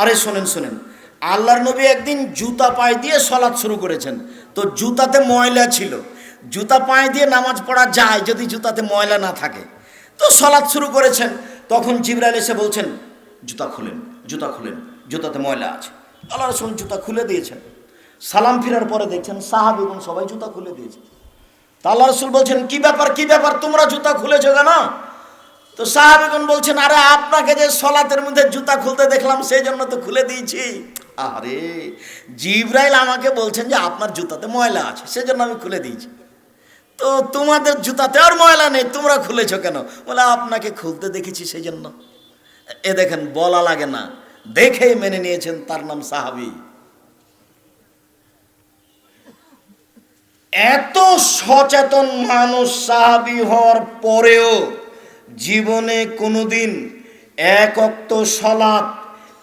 আরে শোনেন শোনেন। আল্লাহর নবী একদিন জুতা পায়ে দিয়ে সলাৎ শুরু করেছেন। তো জুতাতে ময়লা ছিল। জুতা পায়ে দিয়ে নামাজ পড়া যায় যদি জুতাতে ময়লা না থাকে। তো সলাৎ শুরু করেছেন। তখন জিবরাইল এসে বলছেন, জুতা খুলেন জুতা খুলেন, জুতাতে ময়লা আছে। আল্লাহ রসুল জুতা খুলে দিয়েছেন। সালাম ফিরার পরে দেখছেন সাহাব সাহাবিগুন সবাই জুতা খুলে দিয়েছে। তা আল্লাহ রসুল বলছেন, কি ব্যাপার কি ব্যাপার? তোমরা জুতা খুলেছো কেন? তো সাহাবিগণ বলছেন, আরে আপনাকে যে সলাতের মধ্যে জুতা খুলতে দেখলাম সেই জন্য তো খুলে দিয়েছি। আরে জিব্রাইল আমাকে বলছেন যে, আপনার জুতাতে ময়লা আছে, সেজন্য আমি খুলে দিয়েছি। তো তোমাদের জুতাতে আর ময়লা নেই, তোমরা খুলেছো কেন? বলে, আপনাকে খুলতে দেখেছি সেই জন্য এ দেখেন, বলা লাগে না, দেখেই মেনে নিয়েছেন তার নাম সাহাবি। এত সচেতন মানুষ সাহাবি হওয়ার পরেও জীবনে কোনোদিন এক অক্ত সলাৎ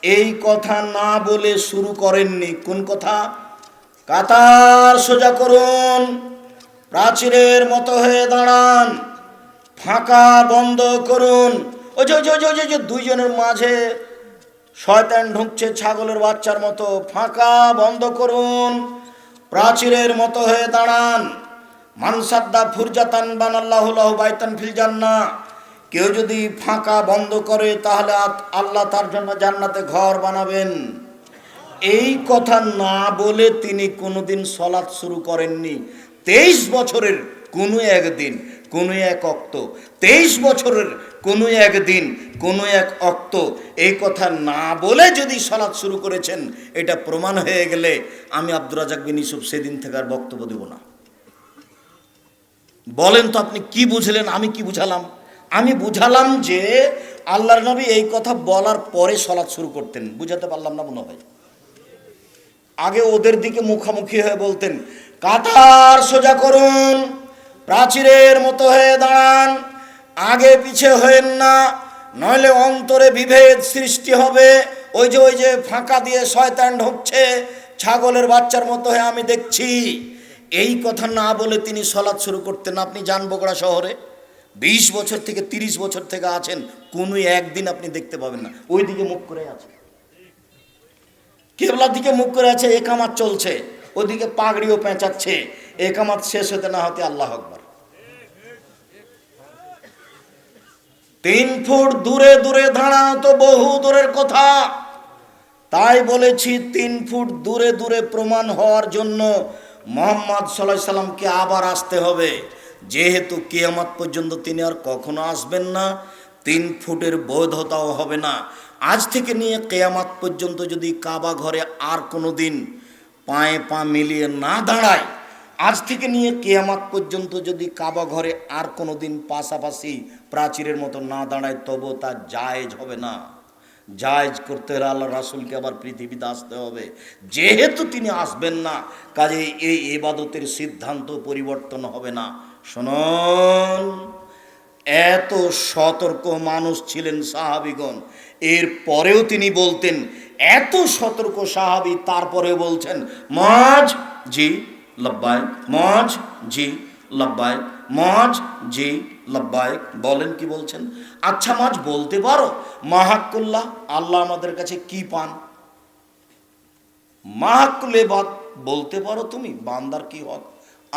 এই কথা না বলে শুরু করেননি। কোন কথা? কাতার সোজা করুন, প্রাচীরের মতো হয়ে দাঁড়ান, ফাঁকা বন্ধ করুন। যে দুইজনের মাঝে শয়তান ঢুকছে ছাগলের বাচ্চার মতো। ফাঁকা বন্ধ করুন, প্রাচীরের মতো হয়ে দাঁড়ান। মানসাদ্দা ফুরজাতান বানাল্লাহ বাইতান ফিল জান্না কেউ যদি ফাঁকা বন্ধ করে, তাহলে আল্লাহ তার জন্য জান্নাতে ঘর বানাবেন। এই কথা না বলে তিনি কোনোদিন সলাৎ শুরু করেননি। তেইশ বছরের কোনো একদিন কোনো এক অক্ত। তেইশ বছরের কোনো একদিন কোনো এক অক্ত। এই কথা না বলে যদি সলাৎ শুরু করেছেন, এটা প্রমাণ হয়ে গেলে আমি আব্দুর রাজাক বিন ইসুফ সেদিন থেকে আর বক্তব্য দেব না। বলেন তো আপনি কি বুঝলেন, আমি কি বুঝালাম? আমি বুঝালাম যে আল্লাহর নবী এই কথা বলার পরে সলাৎ শুরু করতেন। বুঝাতে পারলাম না মনে হয়। আগে ওদের দিকে মুখামুখি হয়ে বলতেন, কাতার সোজা করুন, প্রাচীরের মতো হয়ে দাঁড়ান, আগে পিছে হয়েন না, নইলে অন্তরে বিভেদ সৃষ্টি হবে। ওই যে ওই যে ফাঁকা দিয়ে শয়তান ঢুকছে, ছাগলের বাচ্চার মতো হয়ে আমি দেখছি। এই কথা না বলে তিনি সলাৎ শুরু করতেন। আপনি যান বগুড়া শহরে। বিশ বছর থেকে তিরিশ বছর থেকে আছেন কোনো একদিন আপনি দেখতে পাবেন না। ওই দিকে মুখ করে আছে। কেবলার দিকে মুখ করে আছে একামাত চলছে। ওদিকে পাগড়িও পেঁচাচ্ছে। একামাত শেষ হতে না হতে আল্লাহ আকবার। তিন ফুট দূরে দূরে দাঁড়ানো তো বহু দূরের কথা। তাই বলেছি তিন ফুট দূরে দূরে প্রমাণ হওয়ার জন্য মোহাম্মদ সাল্লাহ সাল্লামকে আবার আসতে হবে। যেহেতু কিয়ামত পর্যন্ত তিনি আর কখনো আসবেন না, তিন ফুটের বৈধতাও হবে না। আজ থেকে নিয়ে কেয়ামাত পর্যন্ত যদি কাবা ঘরে আর কোনো দিন পায়ে পা মিলিয়ে না দাঁড়ায়, আজ থেকে নিয়ে কেয়ামাত পর্যন্ত যদি কাবা ঘরে আর কোনো দিন পাশাপাশি প্রাচীরের মতো না দাঁড়ায় তবু তা জায়েজ হবে না। জায়েজ করতে হলে আল্লাহ রাসুলকে আবার পৃথিবীতে আসতে হবে। যেহেতু তিনি আসবেন না কাজে এই এবাদতের সিদ্ধান্ত পরিবর্তন হবে না। শুনুন, এত সতর্ক মানুষ ছিলেন সাহাবিগণ। এর পরেও তিনি বলতেন, এত সতর্ক সাহাবি তারপরে বলছেন, মাজ জি লব্বাই মজ জি লব্বাই মজ জি লব্বাই বলেন কি বলছেন? আচ্ছা মাজ, বলতে পারো মাহাকুল্লাহ আল্লাহ আমাদের কাছে কি পান? মাহাক্কুলে বাদ বলতে পারো তুমি, বান্দার কি হক?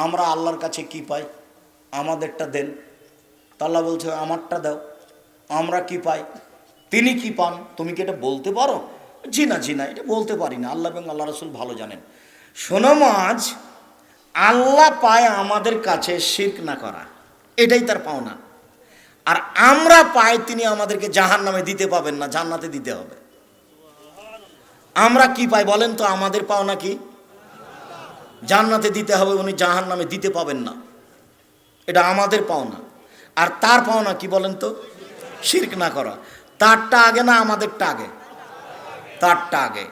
আমরা আল্লাহর কাছে কি পাই? আমাদেরটা দেন। তা আল্লাহ বলছে, আমারটা দাও, আমরা কি পাই? তিনি কি পান? তুমি কি এটা বলতে পারো? জি না জি না, এটা বলতে পারি না। আল্লাহ এবং আল্লাহ রসুল ভালো জানেন। শোনো মাছ, আল্লাহ পায় আমাদের কাছে শির্ক না করা। এটাই তার পাওনা। আর আমরা পাই তিনি আমাদেরকে জাহান নামে দিতে পাবেন না, জান্নাতে দিতে হবে। আমরা কি পাই বলেন তো? আমাদের পাওনা কি? জান্নাতে দিতে হবে, উনি জাহান নামে দিতে পাবেন না। এটা আমাদের পাওনা। আর তার পাওনা কি বলেন তো? শির্ক না করা। তারটা আগে না আমাদেরটা আগে? তারটা আগে।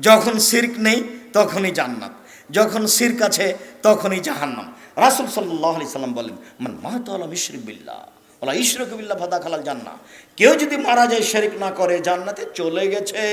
যখন শির্ক নেই, তখনই জান্নাত। যখন শির্ক আছে, তখনই জাহান্নাম। রাসুল সাল্লাহ আলি সাল্লাম বলেন, মান মাহতালা ইশরিক বিল্লাহ ওলা ইশরক বিল্লা ফাদা খালাল জান্না কেউ যদি মারা যায়, শরিক না করে, জান্নাতে চলে গেছে।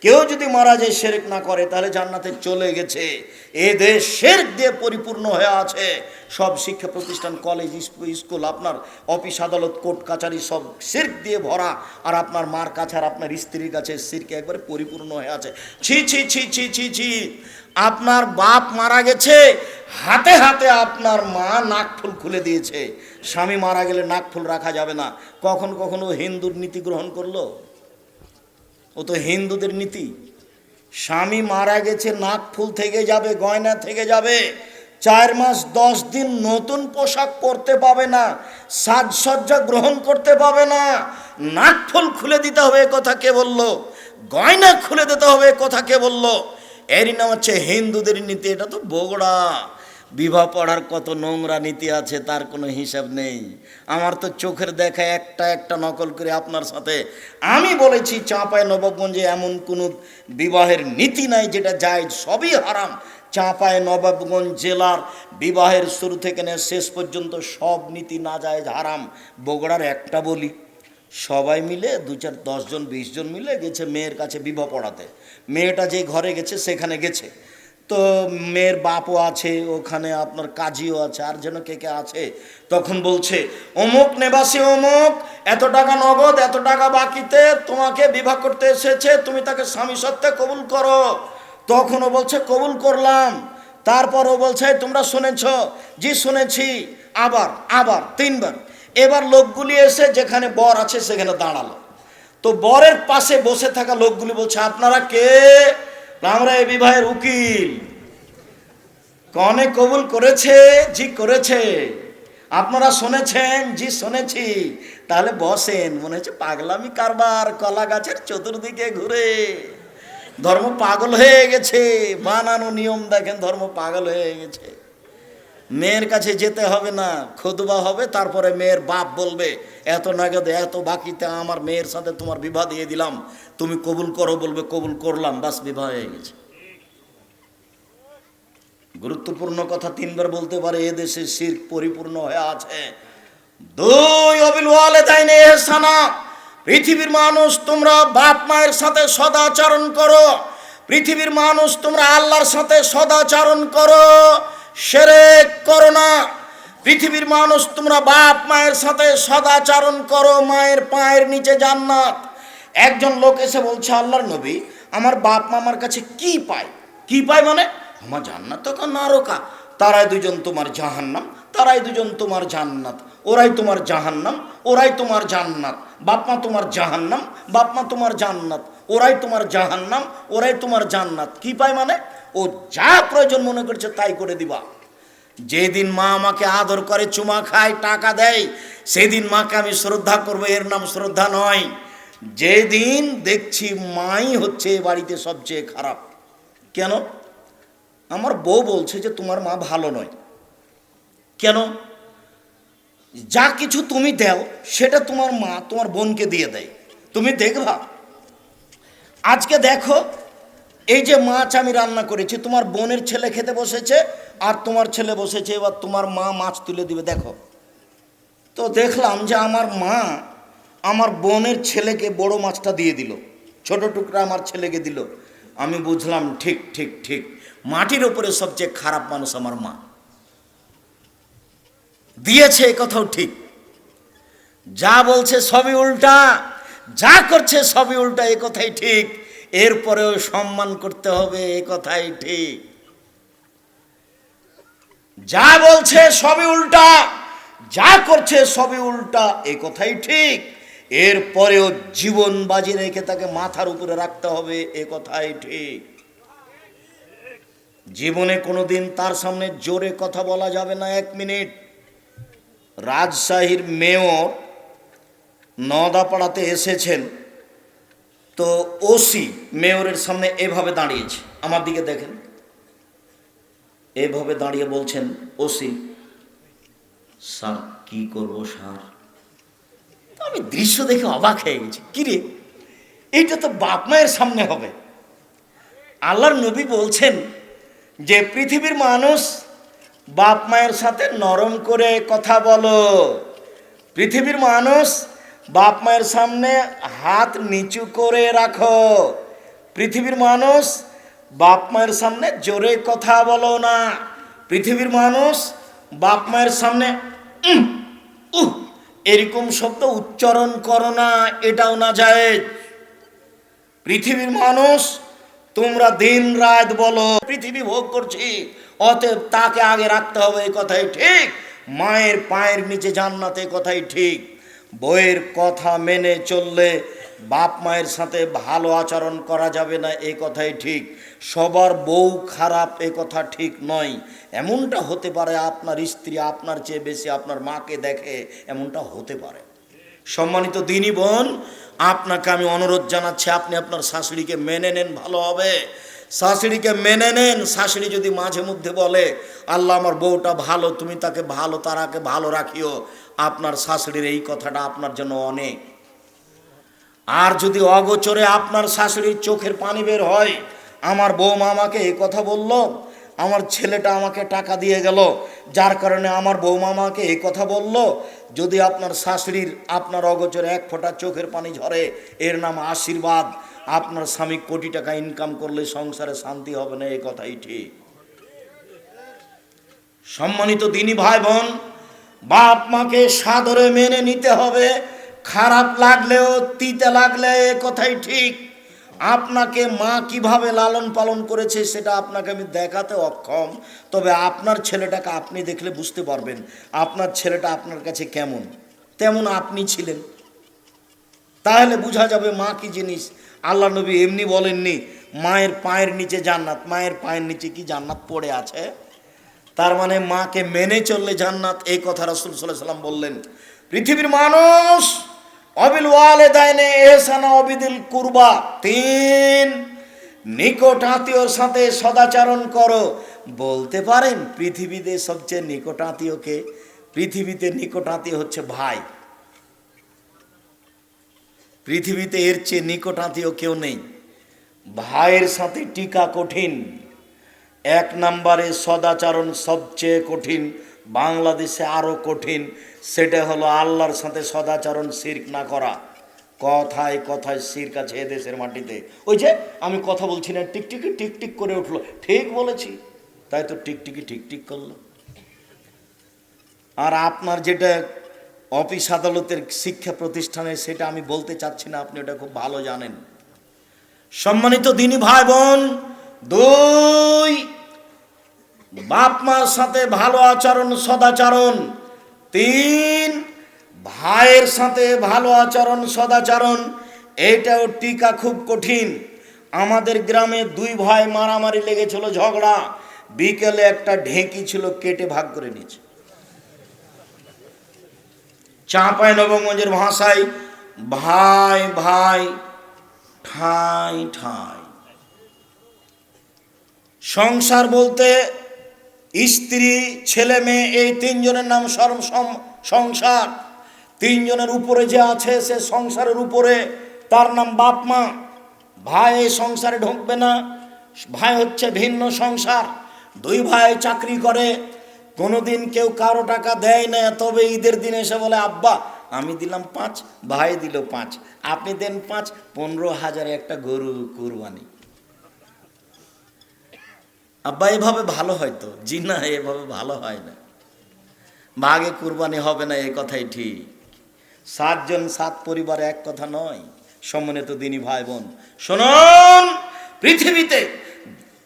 কেউ যদি মারা যায় শেরেক না করে, তাহলে জান্নাতে চলে গেছে। এ দেশ শেরক দিয়ে পরিপূর্ণ হয়ে আছে। সব শিক্ষা প্রতিষ্ঠান, কলেজ, স্কুল- আপনার অফিস, আদালত, কোর্ট কাছারি সব শির্ক দিয়ে ভরা। আর আপনার মার কাছে আর আপনার স্ত্রীর কাছে সিরকে একবারে পরিপূর্ণ হয়ে আছে। ছি ছি ছি ছি ছি ছি। আপনার বাপ মারা গেছে, হাতে হাতে আপনার মা নাকফুল খুলে দিয়েছে। স্বামী মারা গেলে নাকফুল রাখা যাবে না। কখন কখনো হিন্দুর নীতি গ্রহণ করল? ও তো হিন্দুদের নীতি। স্বামী মারা গেছে, নাক ফুল থেকে যাবে, গয়না থেকে যাবে। চার মাস, দশ দিন নতুন পোশাক পরতে পাবে না, সাজসজ্জা গ্রহণ করতে পাবে না। নাক ফুল খুলে দিতে হবে কথা কে বলল? গয়না খুলে দিতে হবে কথা কে বলল? এরই নাম হচ্ছে হিন্দুদের নীতি, এটা তো বগড়া। বিবাহ পড়ার কত নোংরা নীতি আছে, তার কোনো হিসাব নেই। আমার তো চোখের দেখা একটা একটা নকল করে আপনার সাথে আমি বলেছি চাঁপায় নবাবগঞ্জে এমন কোনো বিবাহের নীতি নাই যেটা যায় সবই হারাম। চাঁপায় নবাবগঞ্জ জেলার বিবাহের শুরু থেকে নিয়ে শেষ পর্যন্ত সব নীতি না যায় হারাম। বগুড়ার একটা বলি, সবাই মিলে দু চার দশজন বিশ জন মিলে গেছে মেয়ের কাছে বিবাহ পড়াতে। মেয়েটা যে ঘরে গেছে, সেখানে গেছে। তো মেয়ের বাপও আছে, ওখানে আপনার কাজীও আছে, আর যেন কে কে আছে, তখন বলছে, অমুক নেবাসী অমুক, এত টাকা নগদ, এত টাকা বাকিতে, তোমাকে বিবাহ করতে এসেছে, তুমি তাকে স্বামী সত্ত্বে কবুল করো। তখন ও বলছে, কবুল করলাম। তারপর ও বলছে তোমরা শুনেছ? জি, শুনেছি। আবার আবার, তিনবার। এবার লোকগুলি এসে যেখানে বর আছে, সেখানে দাঁড়াল। তো বরের পাশে বসে থাকা লোকগুলি বলছে, আপনারা কে? আমরা এই বিবাহের উকিল। কনে কবুল করেছে, জি করেছে। আপনারা শুনেছেন, জি শুনেছি। তাহলে বসেন, মনে হচ্ছে পাগলামি কারবার, কলা গাছের চতুর্দিকে ঘুরে। ধর্ম পাগল হয়ে গেছে, বানানো নিয়ম দেখেন, ধর্ম পাগল হয়ে গেছে। মেয়ের কাছে যেতে হবে না খুদবা হবে, তারপরে মেয়ের বাপ বলবে, এত নগদ, এত বাকিতে আমার মেয়ের সাথে তোমার বিবাহ দিয়ে দিলাম, তুমি কবুল করো, বলবে, কবুল করলাম বাস বিবাহ হয়ে গেছে। গুরুত্বপূর্ণ কথা তিনবার বলতে পারে এ দেশে শির পরিপূর্ণ হয়ে আছে। দুই অবিল ওয়ালে দেয়নি এহসানা, পৃথিবীর মানুষ, তোমরা বাপ মায়ের সাথে সদাচরণ করো। পৃথিবীর মানুষ, তোমরা আল্লাহর সাথে সদাচরণ করো। সেরেক করো না। পৃথিবীর মানুষ, তোমরা বাপ মায়ের সাথে সদাচরণ করো, মায়ের পায়ের নিচে জান্নাত। একজন লোক এসে বলছে, আল্লাহর নবী, আমার বাপ মা আমার কাছে কি পায়? কি পায় মানে? আমার জান্নাত তো নারকা। তারাই দুজন তোমার জাহান্নাম, তারাই দুজন তোমার জান্নাত। ওরাই তোমার জাহান্নাম, ওরাই তোমার জান্নাত। বাপমা তোমার জাহান্নাম বাপমা তোমার জান্নাত। ওরাই তোমার জাহান্নাম, ওরাই তোমার জান্নাত। কি পায় মানে? ও যা প্রয়োজন মনে করছে তাই করে দিবা। যেদিন মা আমাকে আদর করে, চুমা খায়, টাকা দেয়, সেদিন মাকে আমি শ্রদ্ধা করব, এর নাম শ্রদ্ধা নয়। যেদিন দেখছি মাই হচ্ছে এ বাড়িতে সবচেয়ে খারাপ। কেন? আমার বউ বলছে যে তোমার মা ভালো নয়। কেন? যা কিছু তুমি দাও, সেটা তোমার মা তোমার বোনকে দিয়ে দেয়। তুমি দেখবা? আজকে দেখো এই যে মাছ আমি রান্না করেছি, তোমার বোনের ছেলে খেতে বসেছে আর তোমার ছেলে বসেছে, এবার তোমার মা মাছ তুলে দিবে, দেখো। তো দেখলাম যে আমার মা আমার বোনের ছেলেকে বড় মাছটা দিয়ে দিল, ছোট টুকরা আমার ছেলেকে দিল। আমি বুঝলাম, ঠিক ঠিক ঠিক, মাটির ওপরে সবচেয়ে খারাপ মানুষ আমার মা। দিয়েছে এ কথাও ঠিক। যা বলছে সবই উল্টা, যা করছে সবই উল্টা, এ কথাই ঠিক। এরপরেও সম্মান করতে হবে, এ কথাই ঠিক। যা বলছে সবই উল্টা, যা করছে সবই উল্টা, এ কথাই ঠিক। এরপরেও জীবন বাজি রেখে তাকে মাথার উপরে রাখতে হবে, এ কথাই ঠিক। জীবনে কোনোদিন তার সামনে জোরে কথা বলা যাবে না এক মিনিট। রাজশাহীর মেয়র নদাপাড়াতে এসেছেন। তো ওসি মেয়রের সামনে এভাবে দাঁড়িয়েছে। আমার দিকে দেখেন। এভাবে দাঁড়িয়ে বলছেন ওসি স্যার, কি করব, স্যার? আমি দৃশ্য দেখে অবাক হয়ে গেছি। কিরে এইটা তো বাপ মায়ের সামনে হবে। আল্লাহর নবী বলছেন যে, পৃথিবীর মানুষ বাপ মায়ের সাথে নরম করে কথা বলো। পৃথিবীর মানুষ বাপ মায়ের সামনে হাত নিচু করে রাখো। পৃথিবীর মানুষ বাপ মায়ের সামনে জোরে কথা বলো না। পৃথিবীর মানুষ বাপ মায়ের সামনে এরকম শব্দ উচ্চারণ করো না, এটাও না যায় পৃথিবীর মানুষ, তোমরা দিন রাত বলো, পৃথিবী ভোগ করছি, অতএব তাকে আগে রাখতে হবে এই কথাই ঠিক। মায়ের পায়ের নিচে জান্নাতে কথাই ঠিক। বইয়ের কথা মেনে চললে বাপ মায়ের সাথে ভালো আচরণ করা যাবে না এই কথাই ঠিক। সবার বউ খারাপ, এ কথা ঠিক নয়। এমনটা হতে পারে আপনার স্ত্রী আপনার চেয়ে বেশি আপনার মাকে দেখে এমনটা হতে পারে। সম্মানিত দিনী বোন, আপনাকে আমি অনুরোধ জানাচ্ছি, আপনি আপনার শাশুড়িকে মেনে নেন, ভালো হবে। শাশুড়িকে মেনে নেন, শাশুড়ি যদি মাঝে মধ্যে বলে, আল্লাহ আমার বউটা ভালো, তুমি তাকে ভালো, তারাকে ভালো রাখিও। আপনার শাশুড়ির এই কথাটা আপনার জন্য অনেক। আর যদি অগোচরে আপনার শাশুড়ির চোখের পানি বের হয়, আমার বৌমা আমাকে এই কথা বলল, আমার ছেলেটা আমাকে টাকা দিয়ে গেল, যার কারণে আমার বৌমা আমাকে এই কথা বলল যদি আপনার শাশুড়ির আপনার অগোচরে এক ফোঁটা চোখের পানি ঝরে, এর নাম আশীর্বাদ। আপনার স্বামী কোটি টাকা ইনকাম করলে সংসারে শান্তি হবে না এই কথাই ঠিক। সম্মানিত দিনী ভাই বোন বাপ মাকে সাদরে মেনে নিতে হবে। খারাপ লাগলেও, তিতে লাগলে, এ কথাই ঠিক। আপনাকে মা কীভাবে লালন পালন করেছে সেটা আপনাকে আমি দেখাতে অক্ষম। তবে আপনার ছেলেটাকে আপনি দেখলে বুঝতে পারবেন আপনার ছেলেটা আপনার কাছে কেমন। তেমন আপনি ছিলেন। তাহলে বোঝা যাবে মা কি জিনিস। আল্লাহ নবী এমনি বলেননি, মায়ের পায়ের নিচে জান্নাত, মায়ের পায়ের নিচে কি জান্নাত পড়ে আছে? তার মানে মাকে মেনে চললে জান্নাত, এই কথা রাসুল সাল্লাহ সাল্লাম বললেন। পৃথিবীর মানুষ অবিল ওয়ালে দায়নে এহসানা অবিদিল কুরবা। তিন, নিকট আত্মীয়র সাথে সদাচরণ করো। বলতে পারেন, পৃথিবীতে সবচেয়ে নিকট আত্মীয়কে পৃথিবীতে নিকট আত্মীয় হচ্ছে ভাই। পৃথিবীতে এর চেয়ে নিকট আত্মীয় কেউ নেই। ভাইয়ের সাথে টিকা কঠিন। এক নম্বরে সদাচরণ সবচেয়ে কঠিন। বাংলাদেশে আরও কঠিন। সেটা হলো আল্লাহর সাথে সদাচরণ শির্ক না করা। কথায় কথায় শির্ক আছে এ দেশের মাটিতে। ওই যে আমি কথা বলছি না, টিকটিকি টিকটিক করে উঠল। ঠিক বলেছি। তাই তো টিকটিকি টিকটিক করল। আর আপনার যেটা অফিস আদালতের শিক্ষা প্রতিষ্ঠানে সেটা আমি বলতে চাচ্ছি না, আপনি ওটা খুব ভালো জানেন। সম্মানিত দিনী ভাই বোন, দুই বাপ মার সাথে ভালো আচরণ, সদাচরণ। তিন। ভাইয়ের সাথে ভালো আচরণ, সদাচরণ এইটাও টিকা খুব কঠিন। আমাদের গ্রামে দুই ভাই মারামারি লেগেছিল, ঝগড়া। বিকেলে একটা ঢেঁকি ছিল, কেটে ভাগ করে নিয়েছে। চাঁপাই নবগঞ্জের ভাষায়, ভাই ভাই, ঠাই ঠাই। সংসার বলতে স্ত্রী, ছেলে, মেয়ে, এই তিনজনের নাম সর্ব সংসার। তিনজনের উপরে যে আছে সে সংসারের উপরে, তার নাম বাপ, মা। ভাই এই সংসারে ঢুকবে না, ভাই হচ্ছে ভিন্ন সংসার। দুই ভাই চাকরি করে, কোনোদিন কেউ কারও টাকা দেয় না, তবে ঈদের দিন এসে বলে, আব্বা, আমি দিলাম পাঁচ, ভাই দিল পাঁচ, আপনি দেন পাঁচ, পনেরো হাজারে একটা গরু কুরবানি। আব্বা, এভাবে ভালো হয় তো? জি না এভাবে ভালো হয় না। ভাগে কুরবানি হবে না এই কথাই ঠিক। সাতজন, সাত পরিবারে এক কথা নয়। সম্মানিত দিনী ভাই বোন শুনুন, পৃথিবীতে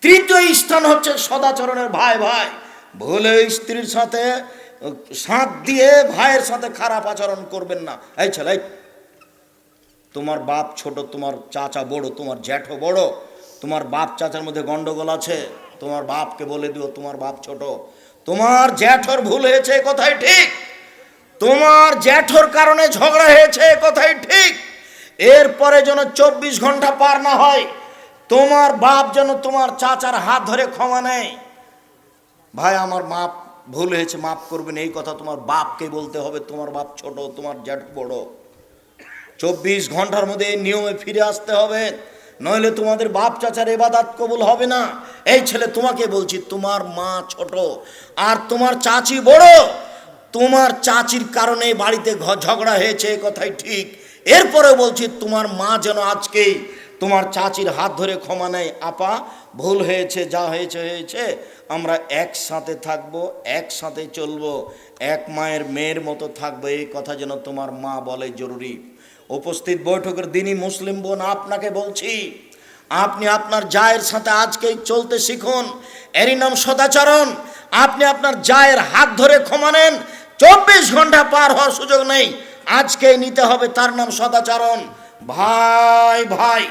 তৃতীয় স্থান হচ্ছে সদাচরণের ভাই ভাই। ভুলে স্ত্রীর সাথে সাথ দিয়ে ভাইয়ের সাথে খারাপ আচরণ করবেন না। এই ছেলে তোমার বাপ ছোট, তোমার চাচা বড়, তোমার জ্যাঠো বড়, তোমার বাপ চাচার মধ্যে গন্ডগোল আছে। তোমার বাপকে বলে দিও, তোমার বাপ ছোট। তোমার জ্যাঠর ভুল হয়েছে কথাই ঠিক। তোমার জ্যাঠোর কারণে ঝগড়া হয়েছে কথাই ঠিক। এরপরে যেন চব্বিশ ঘণ্টা পার না হয়, তোমার বাপ যেন তোমার চাচার হাত ধরে ক্ষমা নেয়। ভাই, আমার মাপ ভুল হয়েছে, মাপ করবেন, এই কথা তোমার বাপকে বলতে হবে, তোমার বাপ ছোট, তোমার জ্যাঠ বড়। চব্বিশ ঘণ্টার মধ্যে এই নিয়মে ফিরে আসতে হবে। নইলে তোমাদের বাপ চাচার এবাদাত কবুল হবে না। এই ছেলে, তোমাকে বলছি, তোমার মা ছোট আর তোমার চাচি বড়। তোমার চাচির কারণে বাড়িতে ঝগড়া হয়েছে কথাই ঠিক। এরপরে বলছি, তোমার মা যেন আজকেই তোমার চাচির হাত ধরে ক্ষমা নেয়। আপা, ভুল হয়েছে, যা হয়েছে হয়েছে। আমরা একসাথে থাকব, একসাথে চলবো, এক মায়ের মেয়ের মতো থাকব, এই কথা যেন তোমার মা বলে জরুরি। উপস্থিত বৈঠকের দিনই মুসলিম বোন আপনাকে বলছি, আপনি আপনার জায়ের সাথে আজকেই চলতে শিখুন। এরই নাম সদাচরণ, আপনি আপনার জায়ের হাত ধরে ক্ষমা নেন। চব্বিশ ঘণ্টা পার হওয়ার সুযোগ নেই। আজকেই নিতে হবে তার নাম সদাচরণ। ভাই ভাই।